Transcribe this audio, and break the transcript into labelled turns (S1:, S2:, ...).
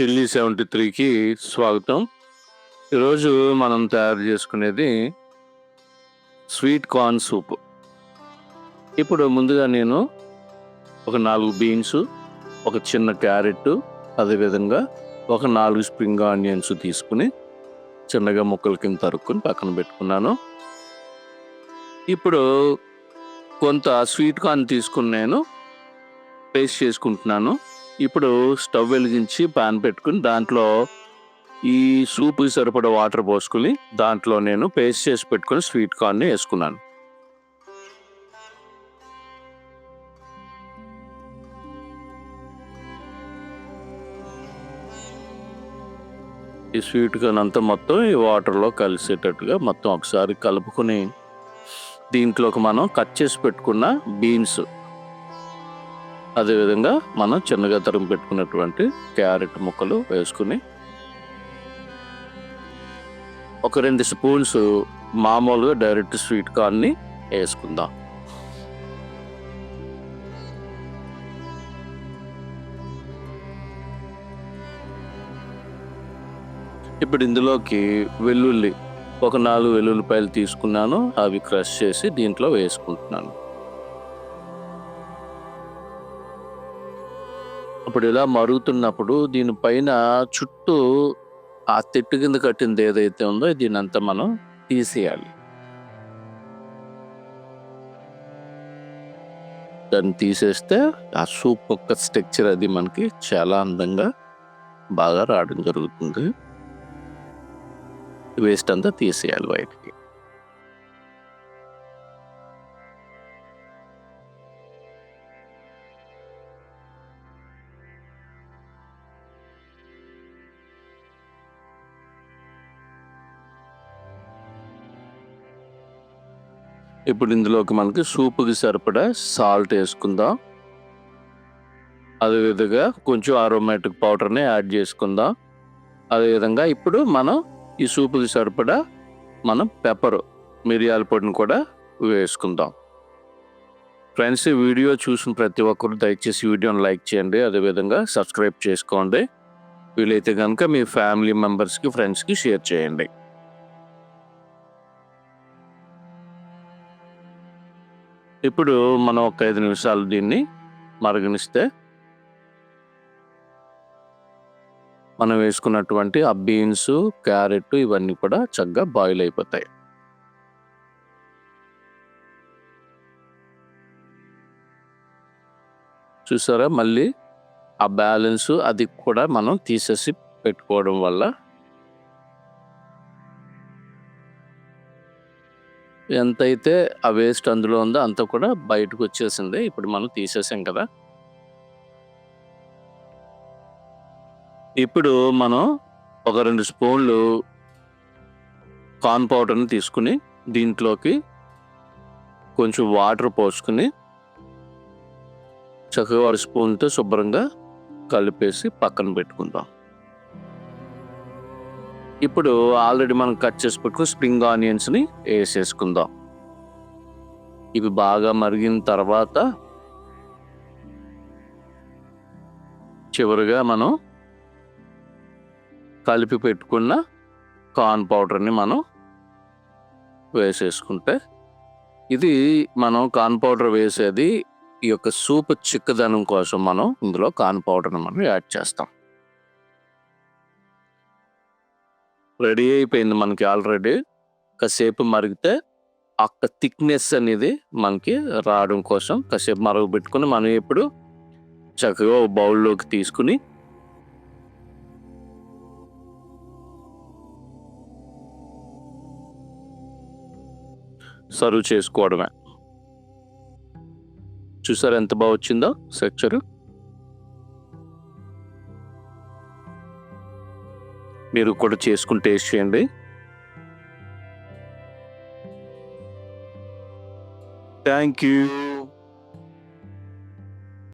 S1: Chilli seventy త్రీకి స్వాగతం. ఈరోజు మనం తయారు చేసుకునేది స్వీట్ కార్న్ సూప్. ఇప్పుడు ముందుగా నేను ఒక నాలుగు బీన్స్ ఒక చిన్న క్యారెట్ అదేవిధంగా ఒక నాలుగు స్ప్రింగ్ ఆనియన్స్ తీసుకుని చిన్నగా ముక్కల కింద తరుక్కుని పక్కన పెట్టుకున్నాను. ఇప్పుడు కొంత స్వీట్ కార్న్ తీసుకుని నేను పేస్ట్ చేసుకుంటున్నాను. ఇప్పుడు స్టవ్ వెలిగించి పాన్ పెట్టుకుని దాంట్లో ఈ సూప్కి సరిపడే వాటర్ పోసుకుని దాంట్లో నేను పేస్ట్ చేసి పెట్టుకుని స్వీట్ కార్న్ని వేసుకున్నాను. ఈ స్వీట్ కార్న్ అంతా మొత్తం ఈ వాటర్లో కలిసేటట్టుగా మొత్తం ఒకసారి కలుపుకొని దీంట్లోకి మనం కట్ చేసి పెట్టుకున్న బీన్స్ అదేవిధంగా మనం చిన్నగా తరుము పెట్టుకున్నటువంటి క్యారెట్ ముక్కలు వేసుకుని ఒక రెండు స్పూన్స్ మామూలుగా డైరెక్ట్ స్వీట్ కార్న్ని వేసుకుందాం. ఇప్పుడు ఇందులోకి వెల్లుల్లి ఒక నాలుగు వెల్లుల్లిపాయలు తీసుకున్నాను అవి క్రష్ చేసి దీంట్లో వేసుకుంటున్నాను. అప్పుడు ఇలా మరుగుతున్నప్పుడు దీనిపైన చుట్టూ ఆ తిట్టు కింద కట్టింది ఏదైతే ఉందో దీని అంతా మనం తీసేయాలి. దాన్ని తీసేస్తే ఆ సూప్ యొక్క స్ట్రక్చర్ అది మనకి చాలా అందంగా బాగా రావడం జరుగుతుంది. వేస్ట్ అంతా తీసేయాలి బయటికి ఇప్పుడు ఇందులోకి మనకి సూపుకి సరిపడా సాల్ట్ వేసుకుందాం. అదేవిధంగా కొంచెం ఆరోమాటిక్ పౌడర్ని యాడ్ చేసుకుందాం. అదేవిధంగా ఇప్పుడు మనం ఈ సూపుకి సరిపడా మనం పెప్పర్ మిరియాల పొడిని కూడా వేసుకుందాం. ఫ్రెండ్స్ ఈ వీడియో చూసిన ప్రతి ఒక్కరు దయచేసి వీడియోని లైక్ చేయండి. అదేవిధంగా సబ్స్క్రైబ్ చేసుకోండి. వీలైతే కనుక మీ ఫ్యామిలీ మెంబర్స్కి ఫ్రెండ్స్కి షేర్ చేయండి. ఇప్పుడు మనం ఒక ఐదు నిమిషాలు దీన్ని మరగనిస్తే మనం వేసుకున్నటువంటి ఆ బీన్స్ క్యారెట్ ఇవన్నీ కూడా చక్కగా బాయిల్ అయిపోతాయి. చూసారా? మళ్ళీ ఆ బ్యాలెన్స్ అది కూడా మనం తీసేసి పెట్టుకోవడం వల్ల ఎంతైతే ఆ వేస్ట్ అందులో ఉందో అంతా కూడా బయటకు వచ్చేసింది. ఇప్పుడు మనం తీసేసాం కదా. ఇప్పుడు మనం ఒక రెండు స్పూన్లు కార్న్ పౌడర్ని తీసుకుని దీంట్లోకి కొంచెం వాటర్ పోసుకుని చక్కగా స్పూన్తో శుభ్రంగా కలిపేసి పక్కన పెట్టుకుందాం. ఇప్పుడు ఆల్రెడీ మనం కట్ చేసి పెట్టుకుని స్ప్రింగ్ ఆనియన్స్ని వేసేసుకుందాం. ఇవి బాగా మరిగిన తర్వాత చివరిగా మనం కలిపి పెట్టుకున్న కార్న్ పౌడర్ని మనం వేసేసుకుంటే ఇది మనం కార్న్ పౌడర్ వేసేది ఈ యొక్క సూప్ చిక్కదనం కోసం మనం ఇందులో కార్న్ పౌడర్ని మనం యాడ్ చేస్తాం. రెడీ అయిపోయింది మనకి ఆల్రెడీ. కాసేపు మరిగితే అక్క థిక్నెస్ అనేది మనకి రావడం కోసం కాసేపు మరుగు పెట్టుకుని మనం ఇప్పుడు చక్కగా బౌల్లోకి తీసుకుని సర్వ్ చేసుకోవడమే. చూసారు ఎంత బాగా వచ్చిందో స్ట్రక్చర్? మీరు కూడా చేసుకుని టేస్ట్ చేయండి. Thank you